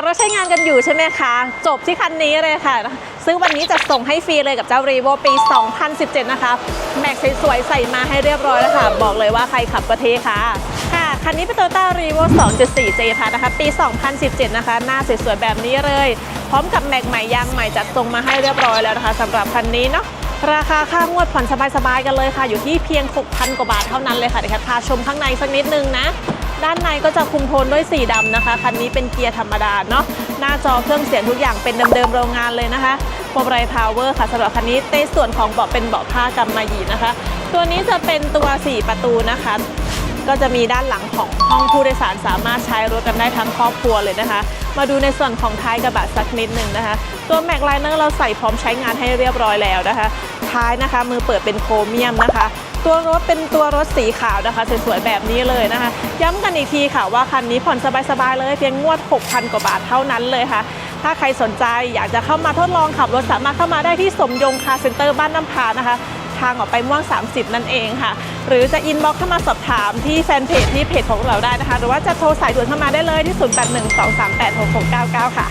ารถใช้งานกันอยู่ใช่ไหมคะ จบที่คันนี้เลยค่ะ ซึ่งวันนี้จะส่งให้ฟรีเลยกับเจ้ารีโวปี 2017 นะคะ แม็กสวยๆใส่มาให้เรียบร้อยแล้วค่ะ บอกเลยว่าใครขับก็เทค่ะ ค่ะ คันนี้เป็น Toyota r e v o 2.4 J พันะคะ ปี 2017 นะคะ หน้าสวยๆแบบนี้เลย พร้อมกับแม็กใหม่ยางใหม่จัดทรงมาให้เรียบร้อยแล้วนะคะสำหรับคันนี้เนาะราคาค่างวดผ่อนสบายๆกันเลยค่ะ อยู่ที่เพียง 6,000 กว่าบาทเท่านั้นเลยค่ะเดี๋ยวแค่พาชมข้างในสักนิดนึงนะ ด้านในก็จะคุมโทนด้วยสีดำนะคะ คันนี้เป็นเกียร์ธรรมดาเนาะ หน้าจอเครื่องเสียงทุกอย่างเป็นเดิมๆโรงงานเลยนะคะพวงมาลัยพาวเวอร์ค่ะสำหรับคันนี้ในส่วนของเบาะเป็นเบาะผ้ากำมะหยี่นะคะ ตัวนี้จะเป็นตัว 4 ประตูนะคะ ก็จะมีด้านหลังของห้องผู้โดยสารสามารถใช้รถกันได้ทั้งครอบครัวเลยนะคะ มาดูในส่วนของท้ายกระบะสักนิดหนึ่งนะคะ ตัวแม็กไลเนอร์เราใส่พร้อมใช้งานให้เรียบร้อยแล้วนะคะ ท้ายนะคะมือเปิดเป็นโครเมียมนะคะ ตัวรถเป็นตัวรถสีขาวนะคะสวยๆแบบนี้เลยนะคะ ย้ำกันอีกทีค่ะว่าคันนี้ผ่อนสบายๆเลยเพียงงวด 6,000 กว่าบาทเท่านั้นเลยค่ะ ถ้าใครสนใจอยากจะเข้ามาทดลองขับรถสามารถเข้ามาได้ที่สมยงคาร์เซ็นเตอร์บ้านน้ำพานะคะทางออกไปม่วง 30 นั่นเองค่ะ หรือจะอินบ็อกเข้ามาสอบถามที่แฟนเพจที่เพจของเราได้นะคะ หรือว่าจะโทรสายด่วนเข้ามาได้เลยที่ 0812386699 ค่ะ